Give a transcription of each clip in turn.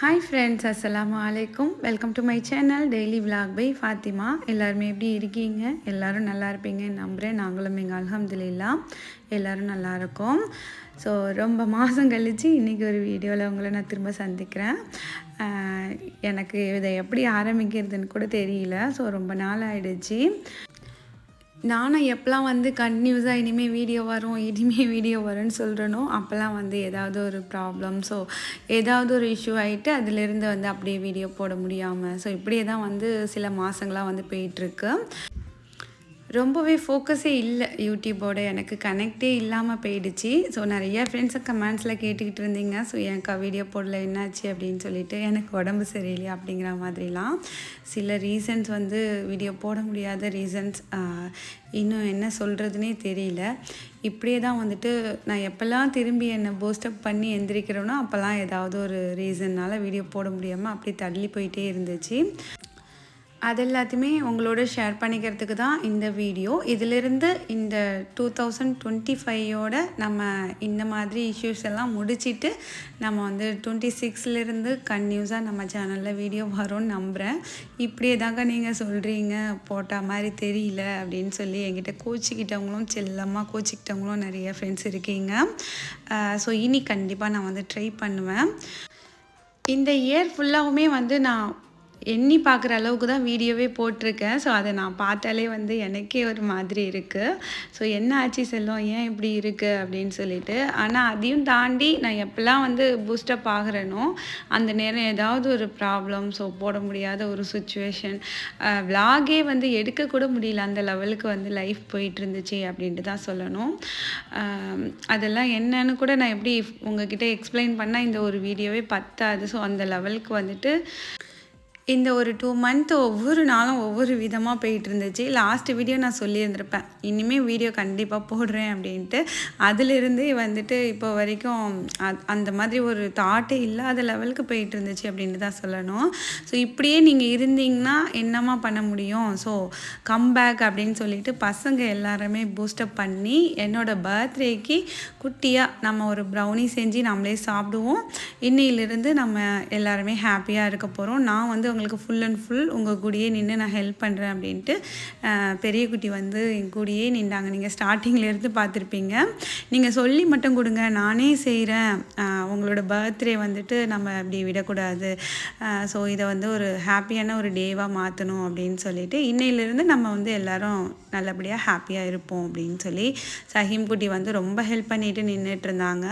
Hi friends அஸ்லாம் அலைக்கும் welcome to my channel daily vlog by Fathima எல்லாருமே எப்படி இருக்கீங்க? எல்லோரும் நல்லா இருப்பீங்க நம்புகிறேன் நாங்களும் எங்கள் அல்ஹம்துலில்லா எல்லோரும் நல்லா இருக்கோம். ஸோ ரொம்ப மாதம் கழித்து இன்றைக்கி ஒரு வீடியோவில் உங்களை நான் திரும்ப சந்திக்கிறேன். எனக்கு இதை எப்படி ஆரம்பிக்கிறதுன்னு கூட தெரியல. ஸோ ரொம்ப நாள் ஆயிடுச்சு. நானும் எப்போல்லாம் வந்து கண்டினியூஸாக இனிமேல் வீடியோ வரும் இனிமேல் வீடியோ வரும்னு சொல்கிறனோ அப்போல்லாம் வந்து ஏதாவது ஒரு ப்ராப்ளம் ஸோ ஏதாவது ஒரு இஷ்யூ ஆகிட்டு அதுலேருந்து வந்து அப்படியே வீடியோ போட முடியாமல் ஸோ இப்படியே தான் வந்து சில மாதங்களாக வந்து போயிட்டுருக்கு ரொம்பவே ஃபோக்கஸே இல்லை யூடியூபோட. எனக்கு கனெக்டே இல்லாமல் போயிடுச்சு. ஸோ நிறையா ஃப்ரெண்ட்ஸை கமெண்ட்ஸில் கேட்டுக்கிட்டு இருந்தீங்க. ஸோ எனக்கா வீடியோ போடல? என்னாச்சு? அப்படின்னு சொல்லிட்டு எனக்கு உடம்பு சரியில்லையா அப்படிங்கிற மாதிரிலாம் சில ரீசன்ஸ் வந்து வீடியோ போட முடியாத ரீசன்ஸ் இன்னும் என்ன சொல்கிறதுனே தெரியல. இப்படியே தான் வந்துட்டு நான் எப்போல்லாம் திரும்பி என்னை பூஸ்டப் பண்ணி எந்திரிக்கிறேனோ அப்போல்லாம் ஏதாவது ஒரு ரீசன்னால் வீடியோ போட முடியாமல் அப்படி தள்ளி போயிட்டே இருந்துச்சு. அது எல்லாத்தையுமே உங்களோட ஷேர் பண்ணிக்கிறதுக்கு தான் இந்த வீடியோ இதிலிருந்து இந்த டூ தௌசண்ட் டுவெண்ட்டி ஃபைவோட நம்ம இந்த மாதிரி இஷ்யூஸ் எல்லாம் முடிச்சுட்டு நம்ம வந்து டுவெண்ட்டி சிக்ஸ்லேருந்து கன்யூஸாக நம்ம சேனலில் வீடியோ வரும்னு நம்புகிறேன் இப்படியே தாங்க நீங்கள் சொல்கிறீங்க போட்டால் மாதிரி தெரியல அப்படின்னு சொல்லி என்கிட்ட கோச்சிக்கிட்டவங்களும் செல்லமாக கோச்சிக்கிட்டவங்களும் நிறைய ஃப்ரெண்ட்ஸ் இருக்கீங்க. ஸோ இனி கண்டிப்பாக நான் வந்து ட்ரை பண்ணுவேன். இந்த இயர் ஃபுல்லாகவுமே வந்து நான் எண்ணி பார்க்குற அளவுக்கு தான் வீடியோவே போட்டிருக்கேன். ஸோ அதை நான் பார்த்தாலே வந்து எனக்கே ஒரு மாதிரி இருக்குது ஸோ என்ன ஆச்சு செல்லம்? ஏன் இப்படி இருக்குது அப்படின்னு சொல்லிட்டு. ஆனால் அதையும் தாண்டி நான் எப்போல்லாம் வந்து பூஸ்டப் ஆகிறேனோ அந்த நேரம் ஏதாவது ஒரு ப்ராப்ளம் ஸோ போட முடியாத ஒரு சுச்சுவேஷன் விலாகே வந்து எடுக்கக்கூட முடியல. அந்த லெவலுக்கு வந்து லைஃப் போயிட்டு இருந்துச்சு அப்படின்ட்டு தான் சொல்லணும். அதெல்லாம் என்னன்னு கூட நான் எப்படி உங்ககிட்ட எக்ஸ்பிளைன் பண்ணால் இந்த ஒரு வீடியோவே பத்தாது. ஸோ அந்த லெவலுக்கு வந்துட்டு இந்த ஒரு டூ மந்த் ஒவ்வொரு நாளும் ஒவ்வொரு விதமாக போயிட்டு இருந்துச்சு லாஸ்ட் வீடியோ நான் சொல்லியிருந்திருப்பேன். இனிமேல் வீடியோ கண்டிப்பாக போடுறேன் அப்படின்ட்டு. அதிலிருந்தே வந்துட்டு இப்போ வரைக்கும் அ- அந்த மாதிரி ஒரு தாட்டே இல்லாத லெவலுக்கு போயிட்டு இருந்துச்சு அப்படின்ட்டு தான் சொல்லணும். ஸோ இப்படியே நீங்கள் இருந்தீங்கன்னா என்னம்மா பண்ண முடியும்? ஸோ கம்பேக் அப்படின்னு சொல்லிட்டு பசங்க எல்லாருமே பூஸ்டப் பண்ணி என்னோட பர்த்டேக்கு குட்டியாக நம்ம ஒரு ப்ரௌனி செஞ்சு நம்மளே சாப்பிடுவோம். இன்னையிலிருந்து நம்ம எல்லாருமே ஹாப்பியாக இருக்க போகிறோம் நான் வந்து உங்களுக்கு ஃபுல் அண்ட் ஃபுல் உங்கள் கூடயே நின்று நான் ஹெல்ப் பண்ணுறேன் அப்படின்ட்டு பெரிய குட்டி வந்து என் கூடயே நின்றாங்க. நீங்கள் ஸ்டார்டிங்லேருந்து பார்த்துருப்பீங்க. நீங்கள் சொல்லி மட்டும் கொடுங்க. நானே செய்கிறேன் உங்களோட பர்த்டே வந்துட்டு நம்ம அப்படி விடக்கூடாது. ஸோ இதை வந்து ஒரு ஹாப்பியான ஒரு டேவாக மாற்றணும் அப்படின்னு சொல்லிட்டு இன்னையிலேருந்து நம்ம வந்து எல்லோரும் நல்லபடியாக ஹாப்பியாக இருப்போம் அப்படின்னு சொல்லி சஹீம் குட்டி வந்து ரொம்ப ஹெல்ப் பண்ணிட்டு நின்றுட்டு இருந்தாங்க.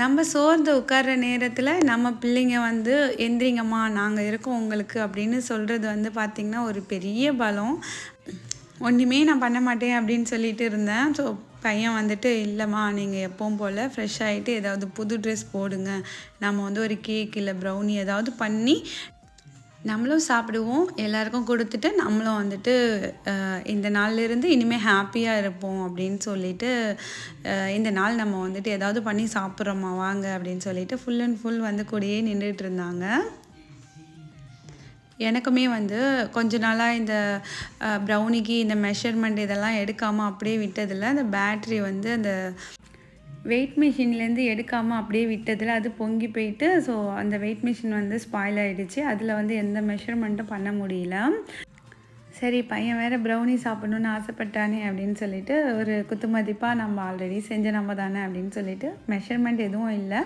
நம்ம சோர்ந்து உட்கார்ற நேரத்தில் நம்ம பிள்ளைங்க வந்து எந்திரிங்கம்மா நாங்கள் இருக்கோம் உங்களுக்கு அப்படின்னு சொல்கிறது வந்து பார்த்திங்கன்னா ஒரு பெரிய பலம். ஒன்றுமே நான் பண்ண மாட்டேன் அப்படின்னு சொல்லிட்டு இருந்தேன். ஸோ பையன் வந்துட்டு இல்லைம்மா நீங்கள் எப்பவும் போல் ஃப்ரெஷ் ஆகிட்டு ஏதாவது புது ட்ரெஸ் போடுங்க. நம்ம வந்து ஒரு கேக் இல்லை ப்ரௌனி ஏதாவது பண்ணி நம்மளும் சாப்பிடுவோம். எல்லாருக்கும் கொடுத்துட்டு நம்மளும் வந்துட்டு இந்த நாள்ல இருந்து இனிமேல் ஹாப்பியாக இருப்போம் அப்படின்னு சொல்லிட்டு இந்த நாள் நம்ம வந்துட்டு ஏதாவது பண்ணி சாப்பிட்றோமா வாங்க அப்படின்னு சொல்லிட்டு ஃபுல் அண்ட் ஃபுல் வந்து கூடயே நின்றுட்டு இருந்தாங்க. எனக்குமே வந்து கொஞ்ச நாளாக இந்த ப்ரௌனிக்கு இந்த மெஷர்மெண்ட் இதெல்லாம் எடுக்காமல் அப்படியே விட்டதில் அந்த பேட்ரி வந்து அந்த வெயிட் மிஷின்லேருந்து எடுக்காமல் அப்படியே விட்டதில் அது பொங்கி போயிட்டு ஸோ அந்த வெயிட் மிஷின் வந்து ஸ்பாயில் ஆகிடுச்சு அதில் வந்து எந்த மெஷர்மெண்ட்டும் பண்ண முடியல. சரி பையன் வேறு ப்ரௌனி சாப்பிடணுன்னு ஆசைப்பட்டானே அப்படின்னு சொல்லிட்டு ஒரு குத்து மதிப்பாக நம்ம ஆல்ரெடி செஞ்ச நம்ம தானே அப்படின்னு சொல்லிட்டு மெஷர்மெண்ட் எதுவும் இல்லை.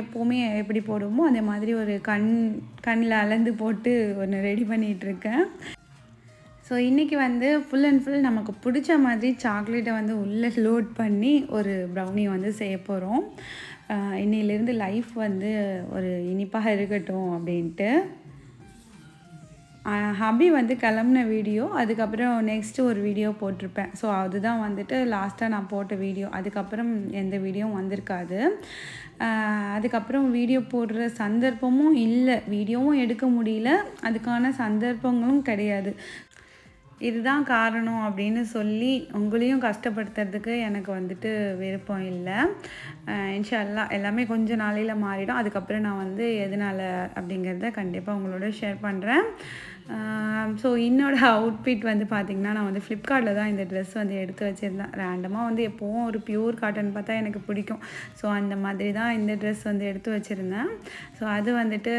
எப்போவுமே எப்படி போடுவோமோ அதே மாதிரி ஒரு கண் கண்ணில் அளந்து போட்டு ஒன்று ரெடி பண்ணிகிட்ருக்கேன் ஸோ இன்றைக்கி வந்து ஃபுல் அண்ட் ஃபுல் நமக்கு பிடிச்ச மாதிரி சாக்லேட்டை வந்து உள்ளே லோட் பண்ணி ஒரு ப்ரௌனி வந்து செய்ய போகிறோம் இன்னையிலேருந்து லைஃப் வந்து ஒரு இனிப்பாக இருக்கட்டும் அப்படின்ட்டு. ஹபி வந்து கிளம்புன வீடியோ அதுக்கப்புறம் நெக்ஸ்ட்டு ஒரு வீடியோ போட்டிருப்பேன். ஸோ அதுதான் வந்துட்டு லாஸ்ட்டாக நான் போட்ட வீடியோ அதுக்கப்புறம் எந்த வீடியோவும் வந்திருக்காது. அதுக்கப்புறம் வீடியோ போடுற சந்தர்ப்பமும் இல்லை. வீடியோவும் எடுக்க முடியல. அதுக்கான சந்தர்ப்பங்களும் கிடையாது. இதுதான் காரணம் அப்படின்னு சொல்லி உங்களையும் கஷ்டப்படுத்துறதுக்கு எனக்கு வந்துட்டு விருப்பம் இல்லை. அஹ் எல்லாமே கொஞ்சம் நாளையில் மாறிடும். அதுக்கப்புறம் நான் வந்து எதனால் அப்படிங்கிறத கண்டிப்பாக உங்களோட ஷேர் பண்ணுறேன் ஸோ என்னோட அவுட்ஃபிட் வந்து பார்த்திங்கன்னா நான் வந்து ஃப்ளிப்கார்ட்டில் தான் இந்த ட்ரெஸ் வந்து எடுத்து வச்சுருந்தேன். ரேண்டமாக வந்து எப்போவும் ஒரு பியூர் காட்டன் பார்த்தா எனக்கு பிடிக்கும். ஸோ அந்த மாதிரி தான் இந்த ட்ரெஸ் வந்து எடுத்து வச்சுருந்தேன். ஸோ அது வந்துட்டு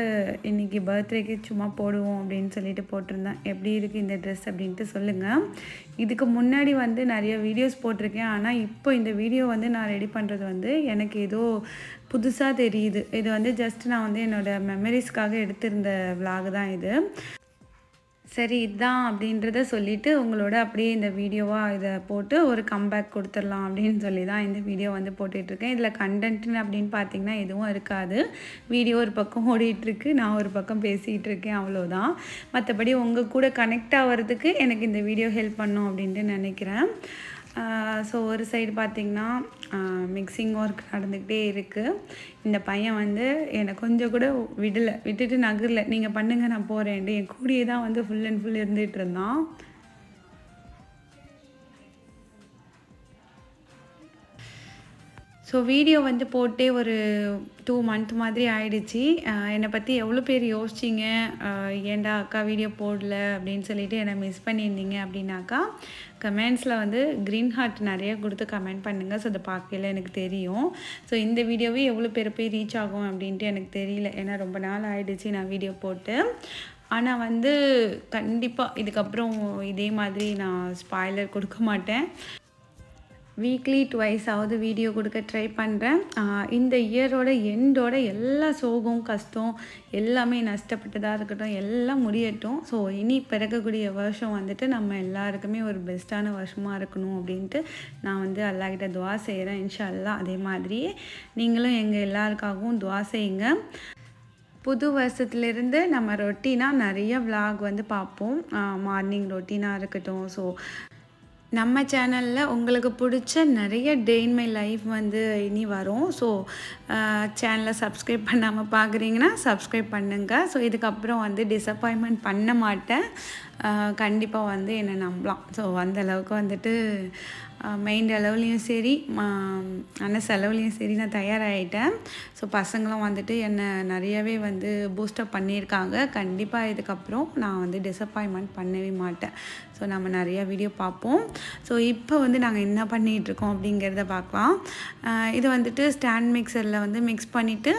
இன்றைக்கி பர்த்டேக்கு சும்மா போடுவோம் அப்படின்னு சொல்லிட்டு போட்டிருந்தேன். எப்படி இருக்குது இந்த ட்ரெஸ் அப்படின்ட்டு சொல்லுங்கள் இதுக்கு முன்னாடி வந்து நிறைய வீடியோஸ் போட்டிருக்கேன். ஆனால் இப்போ இந்த வீடியோ வந்து நான் ரெடி பண்ணுறது வந்து எனக்கு ஏதோ புதுசாக தெரியுது. இது வந்து ஜஸ்ட் நான் வந்து என்னோடய மெமரிஸ்க்காக எடுத்திருந்த விலாக் தான் இது. சரி இதுதான் அப்படின்றத சொல்லிவிட்டு உங்களோட அப்படியே இந்த வீடியோவாக இதை போட்டு ஒரு கம்பேக் கொடுத்துடலாம் அப்படின்னு சொல்லி தான் இந்த வீடியோ வந்து போட்டுட்ருக்கேன். இதில் கண்டென்ட்னு அப்படின்னு பார்த்தீங்கன்னா எதுவும் இருக்காது. வீடியோ ஒரு பக்கம் ஓடிட்டுருக்கு நான் ஒரு பக்கம் பேசிகிட்டு இருக்கேன் அவ்வளோதான். மற்றபடி உங்கள் கூட கனெக்ட் ஆகிறதுக்கு எனக்கு இந்த வீடியோ ஹெல்ப் பண்ணும் அப்படின்ட்டு நினைக்கிறேன். ஸோ ஒரு சைடு பார்த்திங்கன்னா மிக்சிங் ஒர்க் நடந்துக்கிட்டே இருக்குது இந்த பையன் வந்து என்னை கொஞ்சம் கூட விடலை விட்டுட்டு நகரில். நீங்கள் பண்ணுங்கள் நான் போகிறேன்ட்டு என் கூடியே தான் வந்து ஃபுல் அண்ட் ஃபுல் இருந்துகிட்டு இருந்தான். ஸோ வீடியோ வந்து போட்டே ஒரு டூ மந்த் மாதிரி ஆயிடுச்சு. என்னை பற்றி எவ்வளோ பேர் யோசிச்சிங்க? ஏன்டா அக்கா வீடியோ போடல? அப்படின்னு சொல்லிட்டு என்னை மிஸ் பண்ணியிருந்தீங்க அப்படின்னாக்கா கமெண்ட்ஸில் வந்து க்ரீன் ஹார்ட் நிறைய கொடுத்து கமெண்ட் பண்ணுங்கள் ஸோ அதை பார்க்கல எனக்கு தெரியும். ஸோ இந்த வீடியோவே எவ்வளோ பேர் போய் ரீச் ஆகும் அப்படின்ட்டு எனக்கு தெரியல. ஏன்னா ரொம்ப நாள் ஆயிடுச்சு நான் வீடியோ போட்டு. ஆனால் வந்து கண்டிப்பாக இதுக்கப்புறம் இதே மாதிரி நான் ஸ்பாய்லர் கொடுக்க மாட்டேன். வீக்லி டுவைஸாவது வீடியோ கொடுக்க ட்ரை பண்ணுறேன் இந்த இயரோட எண்டோட எல்லா சோகம் கஷ்டம் எல்லாமே நஷ்டப்பட்டதாக இருக்கட்டும் எல்லாம் முடியட்டும். ஸோ இனி பிறக்கக்கூடிய வருஷம் வந்துட்டு நம்ம எல்லாருக்குமே ஒரு பெஸ்ட்டான வருஷமாக இருக்கணும் அப்படின்ட்டு நான் வந்து அல்லாக்கிட்ட துவா செய்கிறேன் இன்ஷா அல்லா அதே மாதிரியே நீங்களும் எங்கள் எல்லாருக்காகவும் துவா செய்யுங்க. புது வருஷத்துலேருந்து நம்ம ரொட்டீனாக நிறைய விலாக் வந்து பார்ப்போம். மார்னிங் ரொட்டீனாக இருக்கட்டும். ஸோ நம்ம சேனலில் உங்களுக்கு பிடிச்ச நிறைய டே இன் மை லைஃப் வந்து இனி வரும். ஸோ சேனலை சப்ஸ்கிரைப் பண்ணாமல் பார்க்குறீங்கன்னா சப்ஸ்கிரைப் பண்ணுங்கள் ஸோ இதுக்கப்புறம் வந்து டிசப்பாயின்மெண்ட் பண்ண மாட்டேன். கண்டிப்பாக வந்து என்னை நம்பலாம். ஸோ அந்த அளவுக்கு வந்துட்டு மைண்ட் அளவுலேயும் சரி மனசு அளவுலேயும் சரி நான் தயாராகிட்டேன் ஸோ பசங்களும் வந்துட்டு என்னை நிறையவே வந்து பூஸ்டப் பண்ணியிருக்காங்க. கண்டிப்பாக இதுக்கப்புறம் நான் வந்து டிசப்பாயின்மெண்ட் பண்ணவே மாட்டேன். ஸோ நம்ம நிறையா வீடியோ பார்ப்போம். ஸோ இப்போ வந்து நாங்கள் என்ன பண்ணிகிட்ருக்கோம் அப்படிங்கிறத பார்க்கலாம். இது வந்துட்டு ஸ்டாண்ட் மிக்சரில் வந்து மிக்ஸ் பண்ணிவிட்டு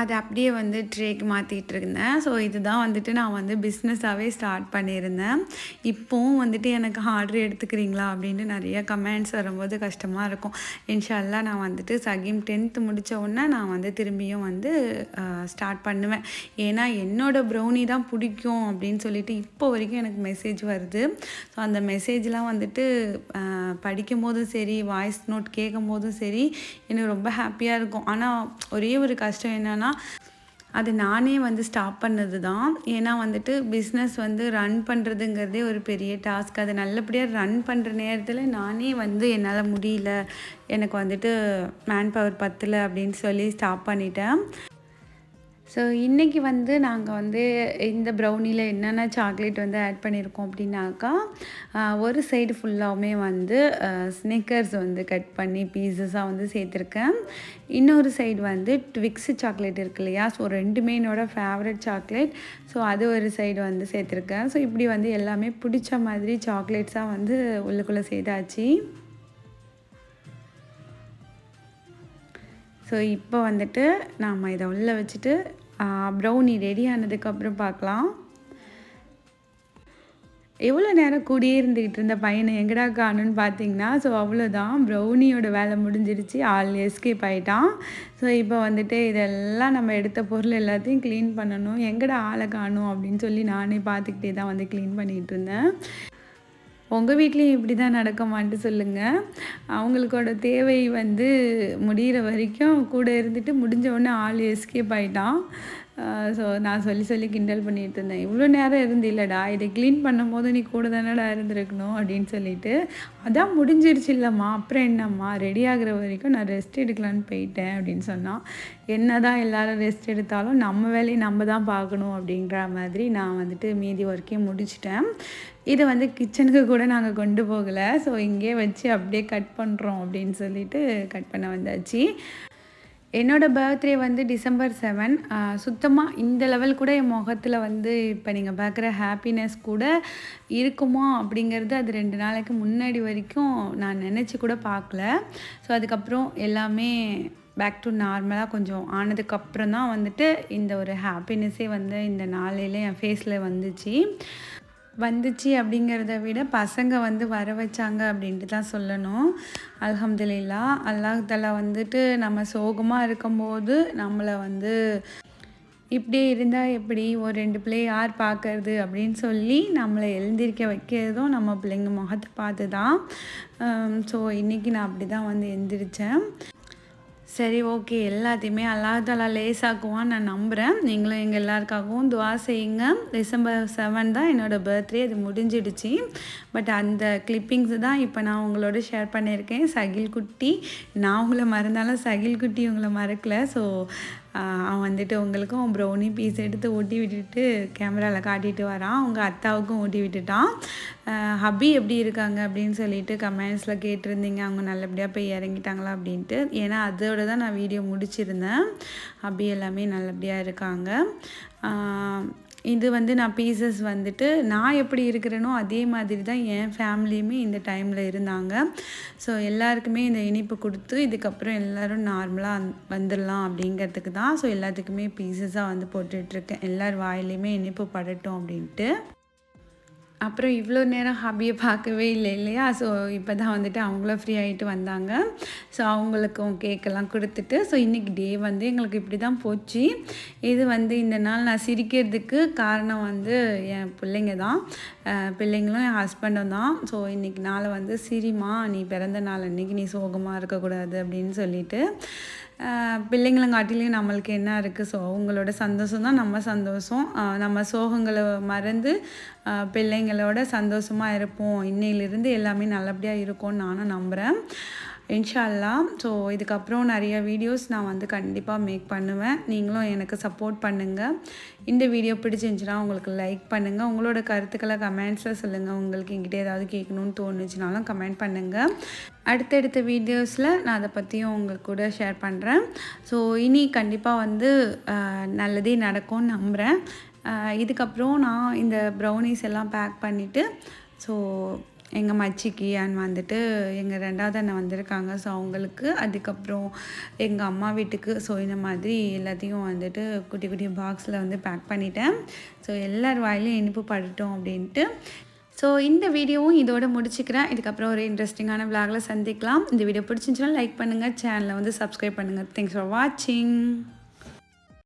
அதை அப்படியே வந்து ட்ரேக்கு மாற்றிட்டு இருந்தேன் ஸோ இதுதான் வந்துட்டு நான் வந்து பிஸ்னஸாகவே ஸ்டார்ட் பண்ணியிருந்தேன். இப்போவும் வந்துட்டு எனக்கு ஆர்டர் எடுத்துக்கிறீங்களா அப்படின்ட்டு நிறைய கமெண்ட்ஸ் வரும்போது கஷ்டமாக இருக்கும். இன்ஷால்லா நான் வந்துட்டு சகீம் டென்த்து முடித்த உடனே நான் வந்து திரும்பியும் வந்து ஸ்டார்ட் பண்ணுவேன். ஏன்னா என்னோடய ப்ரௌனி தான் பிடிக்கும் அப்படின்னு சொல்லிட்டு இப்போ வரைக்கும் எனக்கு மெசேஜ் வருது. ஸோ அந்த மெசேஜ்லாம் வந்துட்டு படிக்கும் போதும் சரி வாய்ஸ் நோட் கேட்கும் போதும் சரி எனக்கு ரொம்ப ஹாப்பியாக இருக்கும். ஆனால் ஒரே ஒரு கஷ்டம் என்னென்னா என்னென்னா அது நானே வந்து ஸ்டாப் பண்ணது தான் ஏன்னா வந்துட்டு பிஸ்னஸ் வந்து ரன் பண்ணுறதுங்கிறதே ஒரு பெரிய டாஸ்க் அது நல்லபடியாக ரன் பண்ணுற நேரத்தில் நானே வந்து என்னால் முடியல. எனக்கு வந்துட்டு மேன் பவர் பத்தலை அப்படின்னு சொல்லி ஸ்டாப் பண்ணிட்டேன். ஸோ இன்றைக்கி வந்து நாங்கள் வந்து இந்த ப்ரௌனியில் என்னென்ன சாக்லேட் வந்து ஆட் பண்ணியிருக்கோம் அப்படின்னாக்கா ஒரு சைடு ஃபுல்லாகவுமே வந்து ஸ்னிக்கர்ஸ் வந்து கட் பண்ணி பீசஸாக வந்து சேர்த்துருக்கேன். இன்னொரு சைடு வந்து ட்விக்ஸ் சாக்லேட் இருக்கு இல்லையா? ஸோ ரெண்டுமே என்னோடய ஃபேவரட் சாக்லேட் ஸோ அது ஒரு சைடு வந்து சேர்த்துருக்கேன். ஸோ இப்படி வந்து எல்லாமே பிடிச்ச மாதிரி சாக்லேட்ஸாக வந்து உள்ளுக்குள்ளே சேர்த்தாச்சு. ஸோ இப்போ வந்துட்டு நாம் இதை உள்ளே வச்சுட்டு ப்ரௌனி ரெடி ஆனதுக்கப்புறம் பார்க்கலாம். எவ்வளோ நேரம் கூடியே இருந்துக்கிட்டு இருந்த பையனை எங்கடா காணுன்னு பார்த்தீங்கன்னா ஸோ அவ்வளோதான். ப்ரௌனியோட வேலை முடிஞ்சிருச்சு. ஆள் எஸ்கேப் ஆகிட்டான் ஸோ இப்போ வந்துட்டு இதெல்லாம் நம்ம எடுத்த பொருள் எல்லாத்தையும் க்ளீன் பண்ணணும். எங்கடா ஆளை காணும் அப்படின்னு சொல்லி நானே பார்த்துக்கிட்டே தான் வந்து க்ளீன் பண்ணிகிட்டு இருந்தேன். உங்கள் வீட்லேயும் இப்படி தான் நடக்குமான்ட்டு சொல்லுங்கள் அவங்களுக்கோட தேவை வந்து முடிகிற வரைக்கும் கூட இருந்துட்டு முடிஞ்ச உடனே ஆள் எஸ்கேப் ஆகிட்டான் ஸோ நான் சொல்லி சொல்லி கிண்டல் பண்ணிகிட்டு இருந்தேன். இவ்வளோ நேரம் இருந்தில்லடா இதை க்ளீன் பண்ணும்போது நீ கூட தானடா இருந்திருக்கணும் அப்படின்னு சொல்லிட்டு அதான் முடிஞ்சிருச்சு இல்லைம்மா அப்புறம் என்னம்மா ரெடி ஆகிற வரைக்கும் நான் ரெஸ்ட் எடுக்கலான்னு போயிட்டேன் அப்படின்னு சொன்னான். என்ன தான் எல்லோரும் ரெஸ்ட் எடுத்தாலும் நம்ம வேலையை நம்ம தான் பார்க்கணும் அப்படின்ற மாதிரி நான் வந்துட்டு மீதி ஒர்க்கையும் முடிச்சிட்டேன். இதை வந்து கிச்சனுக்கு கூட நாங்கள் கொண்டு போகலை. ஸோ இங்கே வச்சு அப்படியே கட் பண்ணுறோம் அப்படின்னு சொல்லிட்டு கட் பண்ண வந்தாச்சு. என்னோடய பர்த்டே வந்து டிசம்பர் செவன் சுத்தமாக இந்த லெவல் கூட என் முகத்தில் வந்து இப்போ நீங்கள் பார்க்குற ஹாப்பினஸ் கூட இருக்குமா அப்படிங்கிறது அது ரெண்டு நாளைக்கு முன்னாடி வரைக்கும் நான் நினச்சி கூட பார்க்கல. ஸோ அதுக்கப்புறம் எல்லாமே பேக் டு நார்மலாக கொஞ்சம் ஆனதுக்கப்புறம் தான் வந்துட்டு இந்த ஒரு ஹாப்பினஸ்ஸே வந்து இந்த நாளையில் என் ஃபேஸில் வந்துச்சு. வந்துச்சு அப்படிங்கிறத விட பசங்க வந்து வர வச்சாங்க அப்படின்ட்டு தான் சொல்லணும். அலமதுல்லா அல்லாஹ் தலா வந்துட்டு நம்ம சோகமாக இருக்கும்போது நம்மளை வந்து இப்படியே இருந்தால் எப்படி ஒரு ரெண்டு பிள்ளை யார் பார்க்கறது அப்படின்னு சொல்லி நம்மளை எழுந்திருக்க வைக்கிறதும் நம்ம பிள்ளைங்க முகத்தை பார்த்து தான் ஸோ இன்றைக்கி நான் அப்படி தான் வந்து எழுந்திரிச்சேன் சரி ஓகே. எல்லாத்தையுமே அல்லாஹாலா லேசாக்குவான்னு நான் நம்புகிறேன் நீங்களும் எங்கள் எல்லாருக்காகவும் துவா செய்யுங்க. டிசம்பர் செவன் தான் என்னோடய பர்த்டே அது முடிஞ்சிடுச்சு. பட் அந்த கிளிப்பிங்ஸ் தான் இப்போ நான் உங்களோட ஷேர் பண்ணியிருக்கேன். சகில் குட்டி. நான் உங்களை மறந்தாலும் சகில் குட்டி உங்களை மறக்கல. ஸோ அவன் வந்துட்டு உங்களுக்கும் ப்ரௌனி பீஸ் எடுத்து ஓட்டி விட்டுட்டு கேமராவில் காட்டிட்டு வரான். அவங்க அத்தாவுக்கும் ஓட்டி விட்டுட்டான். ஹபி எப்படி இருக்காங்க அப்படின்னு சொல்லிட்டு கமெண்ட்ஸில் கேட்டிருந்தீங்க. அவங்க நல்லபடியாக போய் இறங்கிட்டாங்களா அப்படின்ட்டு. ஏன்னா அதோட தான் நான் வீடியோ முடிச்சிருந்தேன். ஹபி எல்லாமே நல்லபடியாக இருக்காங்க. இது வந்து நான் பீசஸ் வந்துட்டு நான் எப்படி இருக்கிறேனோ அதே மாதிரி தான் என் ஃபேமிலியுமே இந்த டைமில் இருந்தாங்க. ஸோ எல்லாருக்குமே இந்த இனிப்பு கொடுத்து இதுக்கப்புறம் எல்லோரும் நார்மலாக வந்துடலாம் அப்படிங்கிறதுக்கு தான். ஸோ எல்லாத்துக்குமே பீசஸாக வந்து போட்டுட்ருக்கேன் எல்லார் வாயிலையுமே இனிப்பு படட்டும் அப்படின்ட்டு. அப்புறம் இவ்வளோ நேரம் ஹாபியை பார்க்கவே இல்லை இல்லையா? ஸோ இப்போ தான் வந்துட்டு அவங்களும் ஃப்ரீ ஆகிட்டு வந்தாங்க. ஸோ அவங்களுக்கும் கேக்கெல்லாம் கொடுத்துட்டு ஸோ இன்றைக்கி டே வந்து எங்களுக்கு இப்படி தான் போச்சு. இது வந்து இந்த நாள் நான் சிரிக்கிறதுக்கு காரணம் வந்து என் பிள்ளைங்க தான் பிள்ளைங்களும் என் ஹஸ்பண்டும் தான். ஸோ இன்றைக்கி நாளை வந்து சிரிமா நீ பிறந்த நாள் அன்றைக்கி நீ சோகமாக இருக்கக்கூடாது அப்படின்னு சொல்லிட்டு பிள்ளைங்களங்காட்டிலையும் நம்மளுக்கு என்ன இருக்குது ஸோ அவங்களோட சந்தோஷம் தான் நம்ம சந்தோஷம். நம்ம சோகங்களை மறந்து பிள்ளைங்களோட சந்தோஷமாக இருப்போம். இன்னையிலிருந்து எல்லாமே நல்லபடியாக இருக்கும்னு நானும் நம்புகிறேன் இன்ஷால்லா ஸோ இதுக்கப்புறம் நிறைய வீடியோஸ் நான் வந்து கண்டிப்பாக மேக் பண்ணுவேன். நீங்களும் எனக்கு சப்போர்ட் பண்ணுங்கள் இந்த வீடியோ பிடிச்சிருந்துச்சுன்னா உங்களுக்கு லைக் பண்ணுங்கள் உங்களோட கருத்துக்களை கமெண்ட்ஸில் சொல்லுங்கள் உங்களுக்கு எங்கிட்ட ஏதாவது கேட்கணும்னு தோணுச்சுனாலும் கமெண்ட் பண்ணுங்கள் அடுத்தடுத்த வீடியோஸில் நான் அதை பற்றியும் உங்கள் கூட ஷேர் பண்ணுறேன் ஸோ இனி கண்டிப்பாக வந்து நல்லதே நடக்கும்னு நம்புகிறேன் இதுக்கப்புறம் நான் இந்த ப்ரௌனிஸ் எல்லாம் பேக் பண்ணிவிட்டு ஸோ எங்கள் மச்சிக்கு அண்ட் வந்துட்டு எங்கள் ரெண்டாவது அண்ணன் வந்திருக்காங்க. ஸோ அவங்களுக்கு அதுக்கப்புறம் எங்கள் அம்மா வீட்டுக்கு ஸோ இந்த மாதிரி எல்லாத்தையும் வந்துட்டு குட்டி குட்டி பாக்ஸில் வந்து பேக் பண்ணிட்டேன். ஸோ எல்லார் வாயிலையும் இனிப்பு படட்டும் அப்படின்ட்டு. ஸோ இந்த வீடியோவும் இதோட முடிச்சுக்கிறேன். இதுக்கப்புறம் ஒரு இன்ட்ரெஸ்டிங்கான விளாகில் சந்திக்கலாம். இந்த வீடியோ பிடிச்சிருந்துச்சுன்னா லைக் பண்ணுங்கள் சேனலை வந்து சப்ஸ்கிரைப் பண்ணுங்கள் தேங்க்ஸ் ஃபார் வாட்சிங்